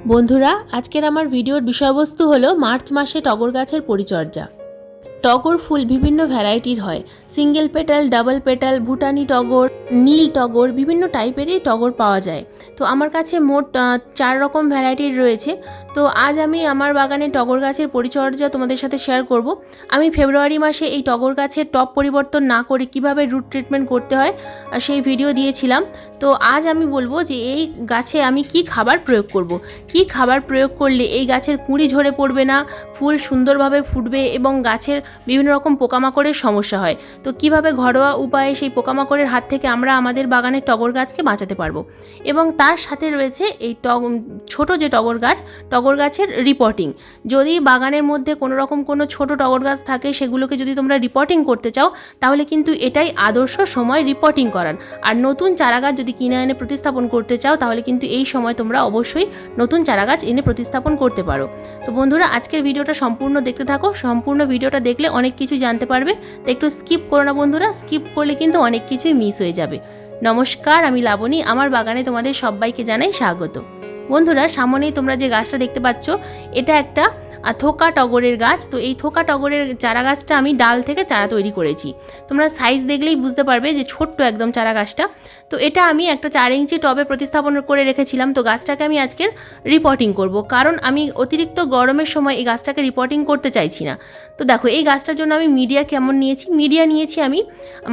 বন্ধুরা আজকের আমার ভিডিওর বিষয়বস্তু হলো মার্চ মাসে টগর গাছের পরিচর্যা। টগর ফুল বিভিন্ন ভ্যারাইটির হয়। সিঙ্গেল পেটাল, ডাবল পেটাল, ভুটানি টগর, নীল টগর, বিভিন্ন টাইপেরই টগর পাওয়া যায়। তো আমার কাছে মোট চার রকম ভ্যারাইটির রয়েছে। তো আজ আমি আমার বাগানে টগর গাছের পরিচর্যা তোমাদের সাথে শেয়ার করব। আমি ফেব্রুয়ারি মাসে এই টগর গাছের টপ পরিবর্তন না করে কীভাবে রুট ট্রিটমেন্ট করতে হয় সেই ভিডিও দিয়েছিলাম। তো আজ আমি বলব যে এই গাছে আমি কি খাবার প্রয়োগ করব। কি খাবার প্রয়োগ করলে এই গাছের কুঁড়ি ঝরে পড়বে না, ফুল সুন্দরভাবে ফুটবে এবং গাছের বিভিন্ন রকম পোকামাকড়ের সমস্যা হয়। তো কীভাবে ঘরোয়া উপায়ে সেই পোকামাকড়ের হাত থেকে আমরা আমাদের বাগানের টগর গাছকে বাঁচাতে পারব? এবং তার সাথে রয়েছে এই টগ, ছোট যে টগর গাছ, টগর গাছের রিপোর্টিং যদি বাগানের মধ্যে কোনো রকম কোনো ছোট টগর গাছ থাকে, সেগুলোকে যদি তোমরা রিপোর্টিং করতে চাও, তাহলে কিন্তু এটাই আদর্শ সময় রিপোর্টিং করার। আর নতুন চারা গাছ যদি কিনে এনে প্রতিস্থাপন করতে চাও, তাহলে কিন্তু এই সময় তোমরা অবশ্যই নতুন চারা গাছ এনে প্রতিস্থাপন করতে পারো। তো বন্ধুরা, আজকের ভিডিওটা সম্পূর্ণ দেখতে থাকো। সম্পূর্ণ ভিডিওটা দেখলে অনেক কিছু জানতে পারবে। তো একটু স্কিপ করো না বন্ধুরা স্কিপ করলে কিন্তু অনেক কিছুই মিস হয়ে যাবে। নমস্কার, আমি লাবণী, আমার বাগানে তোমাদের সবাইকে জানাই স্বাগত। বন্ধুরা, সামনেই তোমরা যে গাছটা দেখতে পাচ্ছ, এটা একটা থোকা টগরের গাছ। তো এই থোকা টগরের চারা গাছটা আমি ডাল থেকে চারা তৈরি করেছি। তোমরা সাইজ দেখলেই বুঝতে পারবে যে ছোট্ট একদম চারা গাছটা তো এটা আমি একটা চার ইঞ্চি টবে প্রতিস্থাপন করে রেখেছিলাম। তো গাছটাকে আমি আজকের রিপোর্টিং করব। কারণ আমি অতিরিক্ত গরমের সময় এই গাছটাকে রিপোর্টিং করতে চাইছি না। তো দেখো, এই গাছটার জন্য আমি মিডিয়া কেমন নিয়েছি? মিডিয়া নিয়েছি আমি,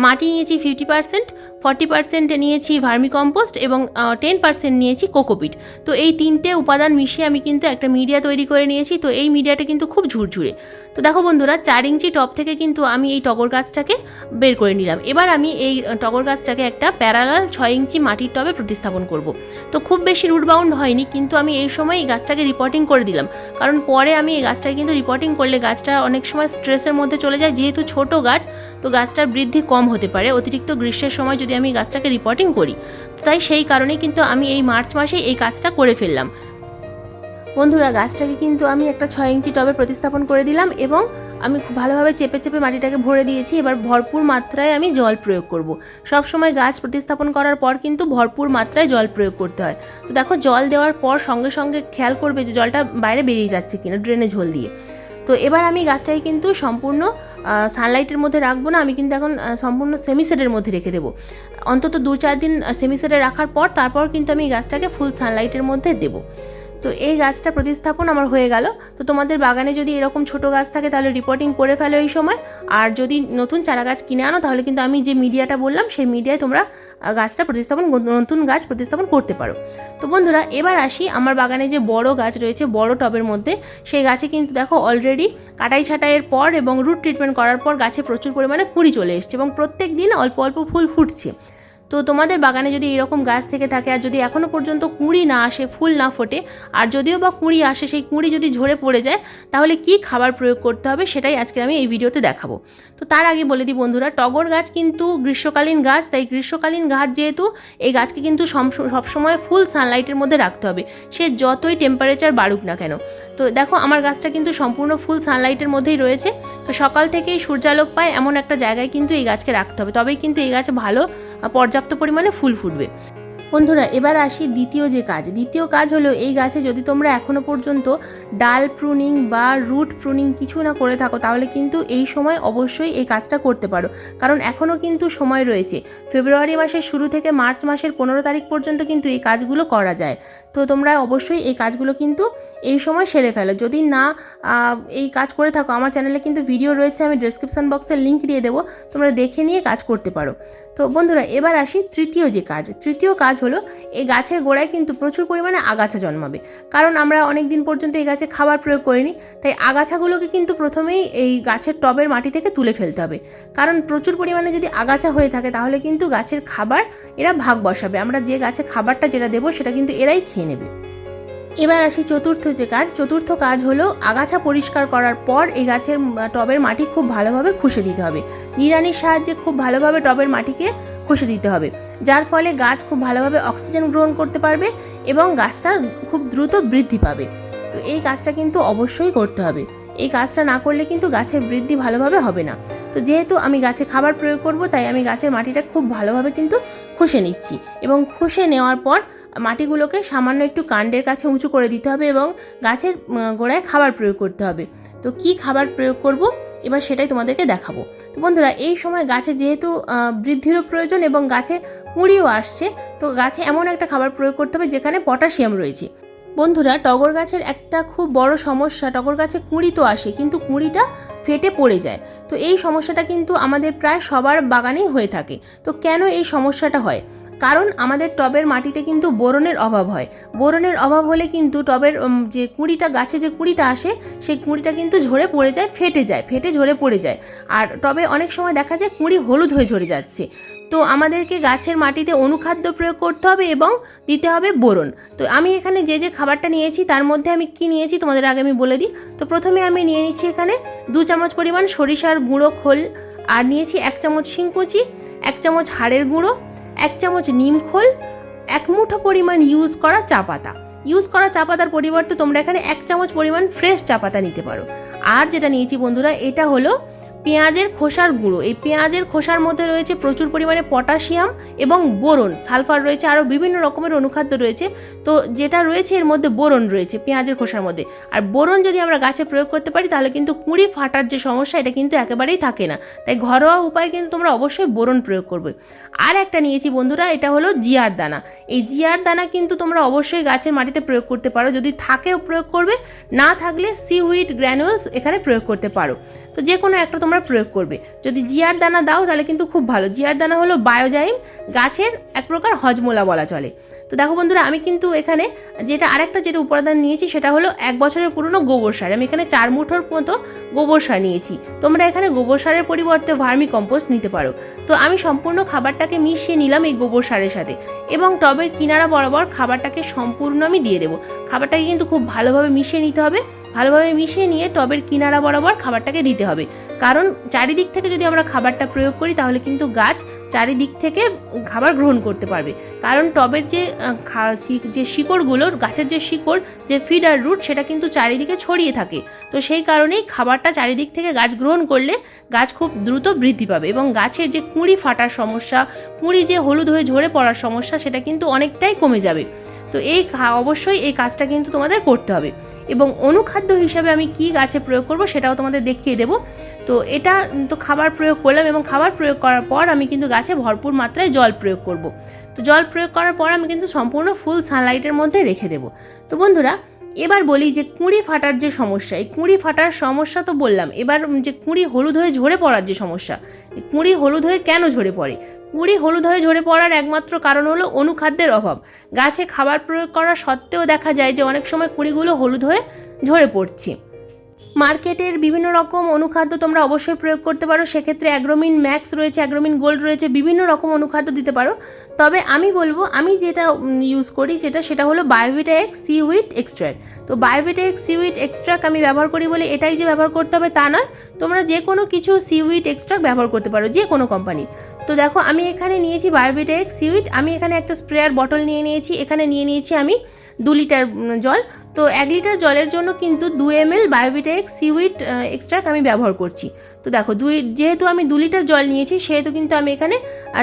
মাটি নিয়েছি ফিফটি পার্সেন্ট ফর্টি পার্সেন্ট নিয়েছি ভার্মি কম্পোস্ট এবং টেন পার্সেন্ট নিয়েছি কোকোপিট। তো এই তিনটে উপাদান মিশিয়ে আমি কিন্তু একটা মিডিয়া তৈরি করে নিয়েছি। তো এই মিডিয়াটা কিন্তু খুব ঝুরঝুরে। তো দেখো বন্ধুরা, চার ইঞ্চি টপ থেকে কিন্তু আমি এই টগর গাছটাকে বের করে নিলাম। এবার আমি এই টগর গাছটাকে একটা প্যারালাল ছয় ইঞ্চি মাটির টবে প্রতিস্থাপন করব। তো খুব বেশি রুট বাউন্ড হয়নি, কিন্তু আমি এই সময় এই গাছটাকে রিপোর্টিং করে দিলাম। কারণ পরে আমি এই গাছটাকে কিন্তু রিপোর্টিং করলে গাছটা অনেক সময় স্ট্রেসের মধ্যে চলে যায়। যেহেতু ছোট গাছ, তো গাছটার বৃদ্ধি কম হতে পারে। অতিরিক্ত গ্রীষ্মের সময় যদি আমি গাছটাকে রিপোর্টিং করি তাই সেই কারণেই কিন্তু আমি এই মার্চ মাসে এই কাজটা করে ফেললাম। বন্ধুরা, গাছটাকে কিন্তু আমি একটা ছয় ইঞ্চি টবে প্রতিস্থাপন করে দিলাম এবং আমি খুব ভালোভাবে চেপে চেপে মাটিটাকে ভরে দিয়েছি। এবার ভরপুর মাত্রায় আমি জল প্রয়োগ করব। সব সময় গাছ প্রতিস্থাপন করার পর কিন্তু ভরপুর মাত্রায় জল প্রয়োগ করতে হয়। তো দেখো, জল দেওয়ার পর সঙ্গে সঙ্গে খেয়াল করবে যে জলটা বাইরে বেরিয়ে যাচ্ছে কিনা ড্রেনে ঝোল দিয়ে। তো এবার আমি গাছটাকে কিন্তু সম্পূর্ণ সানলাইটের মধ্যে রাখব না, আমি কিন্তু এখন সম্পূর্ণ সেমিসেডের মধ্যে রেখে দেবো। অন্তত দু চার দিন সেমিসেডে রাখার পর, তারপর কিন্তু আমি গাছটাকে ফুল সানলাইটের মধ্যে দেবো। তো এই গাছটা প্রতিস্থাপন আমার হয়ে গেল। তো তোমাদের বাগানে যদি এরকম ছোট গাছ থাকে তাহলে রিপোর্টিং করে ফেলো এই সময়। আর যদি নতুন চারা গাছ কিনে আনো তাহলে কিন্তু আমি যে মিডিয়াটা বললাম সেই মিডিয়ায় তোমরা গাছটা প্রতিস্থাপন নতুন গাছ প্রতিস্থাপন করতে পারো। তো বন্ধুরা, এবার আসি আমার বাগানে যে বড় গাছ রয়েছে বড় টবের মধ্যে। সেই গাছে কিন্তু দেখো অলরেডি কাটাই ছাটাইয়ের পর এবং রুট ট্রিটমেন্ট করার পর গাছে প্রচুর পরিমাণে কুঁড়ি চলে এসছে এবং প্রত্যেক দিন অল্প অল্প ফুল ফুটছে। তো তোমাদের বাগানে যদি এরকম গাছ থেকে থাকে আর যদি এখনও পর্যন্ত কুঁড়ি না আসে ফুল না ফোটে আর যদিও বা কুঁড়ি আসে সেই কুঁড়ি যদি ঝরে পড়ে যায় তাহলে কি খাবার প্রয়োগ করতে হবে সেটাই আজকে আমি এই ভিডিওতে দেখাবো। তো তার আগে বলে দিই বন্ধুরা টগর গাছ কিন্তু গ্রীষ্মকালীন গাছ তাই গ্রীষ্মকালীন গাছ যেহেতু এই গাছকে কিন্তু সব- সবসময় ফুল সানলাইটের মধ্যে রাখতে হবে। সে যতই টেম্পারেচার বাড়ুক না কেন। তো দেখো আমার গাছটা কিন্তু সম্পূর্ণ ফুল সানলাইটের মধ্যেই রয়েছে। তো সকাল থেকেই সূর্যালোক পায় এমন একটা জায়গায় কিন্তু এই গাছকে রাখতে হবে। তবেই কিন্তু এই গাছ ভালো আহ, পর্যাপ্ত পরিমাণে ফুল ফুটবে। বন্ধুরা, এবার আসি দ্বিতীয় যে কাজ। দ্বিতীয় কাজ হলো এই গাছে যদি তোমরা এখনও পর্যন্ত ডাল প্রুনিং বা রুট প্রুনিং কিছু না করে থাকো, তাহলে কিন্তু এই সময় অবশ্যই এই কাজটা করতে পারো। কারণ এখনও কিন্তু সময় রয়েছে। ফেব্রুয়ারি মাসের শুরু থেকে মার্চ মাসের পনেরো তারিখ পর্যন্ত কিন্তু এই কাজগুলো করা যায়। তো তোমরা অবশ্যই এই কাজগুলো কিন্তু এই সময় সেরে ফেলো। যদি না এই কাজ করে থাকো, আমার চ্যানেলে কিন্তু ভিডিও রয়েছে, আমি ডিসক্রিপশন বক্সে লিঙ্ক দিয়ে দেবো। তোমরা দেখে নিয়ে কাজ করতে পারো। তো বন্ধুরা, এবার আসি তৃতীয় যে কাজ। তৃতীয় কাজ হলো, এই গাছের গোড়ায় কিন্তু প্রচুর পরিমাণে আগাছা জন্মাবে। কারণ আমরা অনেক দিন পর্যন্ত এই গাছে খাবার প্রয়োগ করিনি, তাই আগাছাগুলোকে কিন্তু প্রথমেই এই গাছের টবের মাটি থেকে তুলে ফেলতে হবে। কারণ প্রচুর পরিমাণে যদি আগাছা হয়ে থাকে, তাহলে কিন্তু গাছের খাবার এরা ভাগ বসাবে। আমরা যে গাছে খাবারটা যেটা দেবো, সেটা কিন্তু এরাই খেয়ে নেবে। এবার আসি চতুর্থ যে কাজ। চতুর্থ কাজ হলো, আগাছা পরিষ্কার করার পর এই গাছের টবের মাটি খুব ভালোভাবে খুশে দিতে হবে। নিড়ানির সাহায্যে খুব ভালোভাবে টবের মাটিকে খুশে দিতে হবে, যার ফলে গাছ খুব ভালোভাবে অক্সিজেন গ্রহণ করতে পারবে এবং গাছটা খুব দ্রুত বৃদ্ধি পাবে। তো এই কাজটা কিন্তু অবশ্যই করতে হবে। এই কাজটা না করলে কিন্তু গাছের বৃদ্ধি ভালোভাবে হবে না। তো যেহেতু আমি গাছে খাবার প্রয়োগ করব, তাই আমি গাছের মাটিটা খুব ভালোভাবে কিন্তু খুশে নিচ্ছি এবং খুশে নেওয়ার পর মাটিগুলোকে সামান্য একটু কাণ্ডের কাছে উঁচু করে দিতে হবে এবং গাছের গোড়ায় খাবার প্রয়োগ করতে হবে। তো কি খাবার প্রয়োগ করব? এবার সেটাই তোমাদেরকে দেখাবো। তো বন্ধুরা, এই সময় গাছে যেহেতু বৃদ্ধিরও প্রয়োজন এবং গাছে কুঁড়িও আসছে, তো গাছে এমন একটা খাবার প্রয়োগ করতে হবে যেখানে পটাশিয়াম রয়েছে। বন্ধুরা, টগর গাছের একটা খুব বড় সমস্যা, টগর গাছে কুঁড়ি তো আসে, কিন্তু কুঁড়িটা ফেটে পড়ে যায়। তো এই সমস্যাটা কিন্তু আমাদের প্রায় সবার বাগানেই হয়ে থাকে। তো কেন এই সমস্যাটা হয়? কারণ আমাদের টবের মাটিতে কিন্তু বোরনের অভাব হয়। বোরনের অভাব হলে কিন্তু টবের যে কুঁড়িটা, গাছে যে কুঁড়িটা আসে, সেই কুঁড়িটা কিন্তু ঝরে পড়ে যায়, ফেটে যায়, ফেটে ঝরে পড়ে যায়। আর টবে অনেক সময় দেখা যায় কুঁড়ি হলুদ হয়ে ঝরে যাচ্ছে। তো আমাদেরকে গাছের মাটিতে অনুখাদ্য প্রয়োগ করতে হবে এবং দিতে হবে বোরন। তো আমি এখানে যে যে খাবারটা নিয়েছি, তার মধ্যে আমি কি নিয়েছি তোমাদের আগে আমি বলে দিই। তো প্রথমে আমি নিয়ে নিচ্ছি এখানে দু চামচ পরিমাণ সরিষার গুঁড়ো খোল, আর নিয়েছি এক চামচ শিংকুচি, এক চামচ হাড়ের গুঁড়ো এক চামচ নিম খোল, এক মুঠো পরিমাণ ইউজ করা চা পাতা। ইউজ করা চা পাতার পরিবর্তে তোমরা এখানে এক চামচ পরিমাণ ফ্রেশ চা পাতা নিতে পারো। আর যেটা নিয়েছি বন্ধুরা, এটা হলো পেঁয়াজের খোসার গুঁড়ো। এই পেঁয়াজের খোসার মধ্যে রয়েছে প্রচুর পরিমাণে পটাশিয়াম এবং বোরন। সালফার রয়েছে, আরও বিভিন্ন রকমের অনুখাদ্য রয়েছে। তো যেটা রয়েছে, এর মধ্যে বোরন রয়েছে পেঁয়াজের খোসার মধ্যে। আর বোরন যদি আমরা গাছে প্রয়োগ করতে পারি, তাহলে কিন্তু কুঁড়ি ফাটার যে সমস্যা, এটা কিন্তু একেবারেই থাকে না। তাই ঘরোয়া উপায়ে কিন্তু তোমরা অবশ্যই বোরন প্রয়োগ করবে। আর একটা নিয়েছি বন্ধুরা, এটা হলো জিয়ার দানা। এই জিয়ার দানা কিন্তু তোমরা অবশ্যই গাছের মাটিতে প্রয়োগ করতে পারো। যদি থাকেও প্রয়োগ করবে, না থাকলে সিউইড গ্র্যানুয়ালস এখানে প্রয়োগ করতে পারো। তো যে কোনো একটা তোমরা প্রয়োগ করবে। যদি জিয়ার দানা দাও, তাহলে কিন্তু খুব ভালো। জিয়ার দানা হলো বায়োজাইম গাছের এক প্রকার হজমোলা বলা চলে। তো দেখো বন্ধুরা, আমি কিন্তু এখানে যেটা আরেকটা যেটা উপাদান নিয়েছি, সেটা হলো এক বছরের পুরনো গোবর সার। আমি এখানে চার মুঠোর মতো গোবর সার নিয়েছি। তোমরা এখানে গোবর সারের পরিবর্তে ভার্মি কম্পোস্ট নিতে পারো। তো আমি সম্পূর্ণ খাবারটাকে মিশিয়ে নিলাম এই গোবর সারের সাথে। এবং টবের কিনারা বরাবর খাবারটাকে সম্পূর্ণ আমি দিয়ে দেবো। খাবারটাকে কিন্তু খুব ভালোভাবে মিশিয়ে নিতে হবে। ভালোভাবে মিশিয়ে নিয়ে টবের কিনারা বরাবর খাবারটাকে দিতে হবে। কারণ চারিদিক থেকে যদি আমরা খাবারটা প্রয়োগ করি, তাহলে কিন্তু গাছ চারিদিক থেকে খাবার গ্রহণ করতে পারবে। কারণ টবের যে যে শিকড়গুলো, গাছের যে শিকড়, যে ফিডার রুট, সেটা কিন্তু চারিদিকে ছড়িয়ে থাকে। তো সেই কারণেই খাবারটা চারিদিক থেকে গাছ গ্রহণ করলে গাছ খুব দ্রুত বৃদ্ধি পাবে এবং গাছের যে কুঁড়ি ফাটার সমস্যা, কুঁড়ি যে হলুদ হয়ে ঝরে পড়ার সমস্যা, সেটা কিন্তু অনেকটাই কমে যাবে। তো এই অবশ্যই এই কাজটা কিন্তু তোমাদের করতে হবে। এবং অনুখাদ্য হিসাবে আমি কি গাছে প্রয়োগ করব সেটাও তোমাদের দেখিয়ে দেব। তো এটা, তো খাবার প্রয়োগ করলাম এবং খাবার প্রয়োগ করার পর আমি কিন্তু গাছে ভরপুর মাত্রায় জল প্রয়োগ করব। তো জল প্রয়োগ করার পর আমি কিন্তু সম্পূর্ণ ফুল সানলাইটের মধ্যে রেখে দেবো। তো বন্ধুরা এবার বলি যে কুঁড়ি ফাটার যে সমস্যা, এই কুঁড়ি ফাটার সমস্যা তো বললাম, এবার যে কুঁড়ি হলুদ হয়ে ঝরে পড়ার যে সমস্যা কুঁড়ি হলুদ হয়ে কেন ঝরে পড়ে? কুঁড়ি হলুদ হয়ে ঝরে পড়ার একমাত্র কারণ হলো অনুখাদ্যের অভাব। গাছে খাবার প্রয়োগ করা সত্ত্বেও দেখা যায় যে অনেক সময় কুঁড়িগুলো হলুদ হয়ে ঝরে পড়ছে। মার্কেটের বিভিন্ন রকম অনুখাদ্য তোমরা অবশ্যই প্রয়োগ করতে পারো। সেক্ষেত্রে অ্যাগ্রোমিন ম্যাক্স রয়েছে, অ্যাগ্রোমিন গোল্ড রয়েছে, বিভিন্ন রকম অনুখাদ্য দিতে পারো। তবে আমি বলব, আমি যেটা ইউজ করি যেটা, সেটা হলো বায়োভিটা এক্স সিউইট এক্সট্র্যাক্ট তো বায়োভিটা এক্স সিউইট এক্সট্রাক্ট আমি ব্যবহার করি বলে এটাই যে ব্যবহার করতে হবে তা নয়। তোমরা যে কোনো কিছু সিউইট এক্সট্রাক্ট ব্যবহার করতে পারো, যে কোনো কোম্পানি তো দেখো, আমি এখানে নিয়েছি বায়োভিটা এক্স সিউইট আমি এখানে একটা স্প্রেয়ার বটল নিয়ে নিয়েছি। এখানে নিয়ে নিয়েছি আমি দু লিটার জল। তো এক লিটার জলের জন্য কিন্তু দু এম এল বায়োভিটেক সিউইট এক্সট্রাক্ট আমি ব্যবহার করছি। তো দেখো, দুই, যেহেতু আমি দু লিটার জল নিয়েছি, সেহেতু কিন্তু আমি এখানে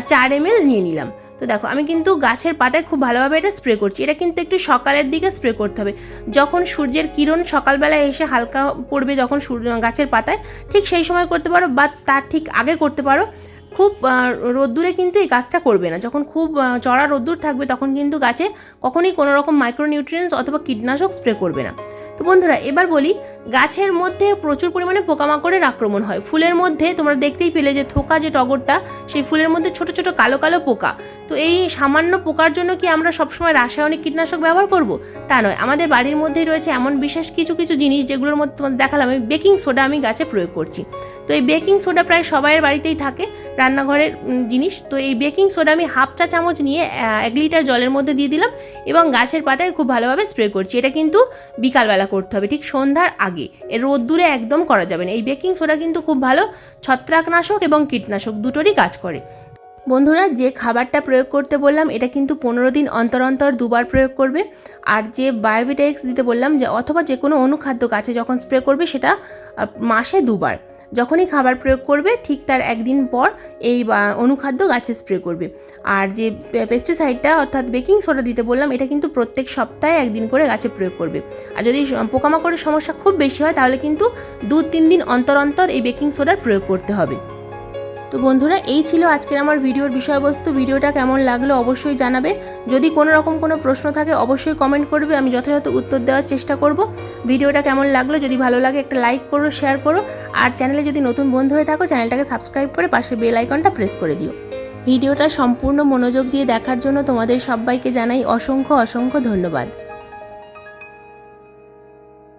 চার এম এল নিয়ে নিলাম। তো দেখো, আমি কিন্তু গাছের পাতায় খুব ভালোভাবে এটা স্প্রে করছি। এটা কিন্তু একটু সকালের দিকে স্প্রে করতে হবে। যখন সূর্যের কিরণ সকালবেলায় এসে হালকা পড়বে যখন সূর্য- গাছের পাতায়, ঠিক সেই সময় করতে পারো, বা তার ঠিক আগে করতে পারো। খুব রোদ্দুরে কিন্তু এই গাছটা করবে না। যখন খুব চড়া রোদ্দুর থাকবে, তখন কিন্তু গাছে কখনোই কোনো রকম মাইক্রোনিউট্রিয়েন্টস অথবা কীটনাশক স্প্রে করবে না। তো বন্ধুরা, এবার বলি, গাছের মধ্যে প্রচুর পরিমাণে পোকামাকড়ের আক্রমণ হয়। ফুলের মধ্যে তোমরা দেখতেই পেলে যে থোকা যে টগরটা, সেই ফুলের মধ্যে ছোট ছোট কালো কালো পোকা। তো এই সামান্য পোকার জন্য কি আমরা সবসময় রাসায়নিক কীটনাশক ব্যবহার করব? তা নয়, আমাদের বাড়ির মধ্যেই রয়েছে এমন বিশেষ কিছু কিছু জিনিস যেগুলোর মধ্যে তোমাদের দেখালাম। আমি বেকিং সোডা আমি গাছে প্রয়োগ করছি। তো এই বেকিং সোডা প্রায় সবাইয়ের বাড়িতেই থাকে, রান্নাঘরের জিনিস। তো এই বেকিং সোডা আমি হাফ চা চামচ নিয়ে এক লিটার জলের মধ্যে দিয়ে দিলাম এবং গাছের পাতায় খুব ভালোভাবে স্প্রে করছি। এটা কিন্তু বিকালবেলা করতে হবে। ঠিক সন্ধ্যার আগে। এর রোদ্দুরে একদম করা যাবে না। এই বেকিং সোডা কিন্তু খুব ভালো। ছত্রাকনাশক এবং কীটনাশক দুটোরই কাজ করে। বন্ধুরা, যে খাবারটা প্রয়োগ করতে বললাম, এটা কিন্তু পনেরো দিন অন্তর অন্তর দুবার প্রয়োগ করবে। আর যে বায়োভিটেক্স দিতে বললাম যে, অথবা যে কোনো অনুখাদ্য গাছে যখন স্প্রে করবে, সেটা মাসে দুবার। যখনই খাবার প্রয়োগ করবে, ঠিক তার একদিন পর এই অনুখাদ্য গাছে স্প্রে করবে। আর যে পেস্টিসাইডটা অর্থাৎ বেকিং সোডা দিতে বললাম, এটা কিন্তু প্রত্যেক সপ্তাহে একদিন করে গাছে প্রয়োগ করবে। আর যদি পোকামাকড়ের সমস্যা খুব বেশি হয়, তাহলে কিন্তু দু তিন দিন অন্তর অন্তর এই বেকিং সোডার প্রয়োগ করতে হবে। তো বন্ধুরা, এই ছিল আজকের আমার ভিডিওর বিষয়বস্তু। ভিডিওটা কেমন লাগল অবশ্যই জানাবে। যদি কোনো রকম কোনো প্রশ্ন থাকে, অবশ্যই কমেন্ট করবে। আমি যথাযথ উত্তর দেওয়ার চেষ্টা করব। ভিডিওটা কেমন লাগল, যদি ভালো লাগে একটা লাইক করো শেয়ার করো। আর চ্যানেলে যদি নতুন বন্ধু হয়ে থাকো চ্যানেলটাকে সাবস্ক্রাইব করে পাশে বেল আইকনটা প্রেস করে দিও। ভিডিওটা সম্পূর্ণ মনোযোগ দিয়ে দেখার জন্য তোমাদের সবাইকে জানাই অসংখ্য অসংখ্য ধন্যবাদ।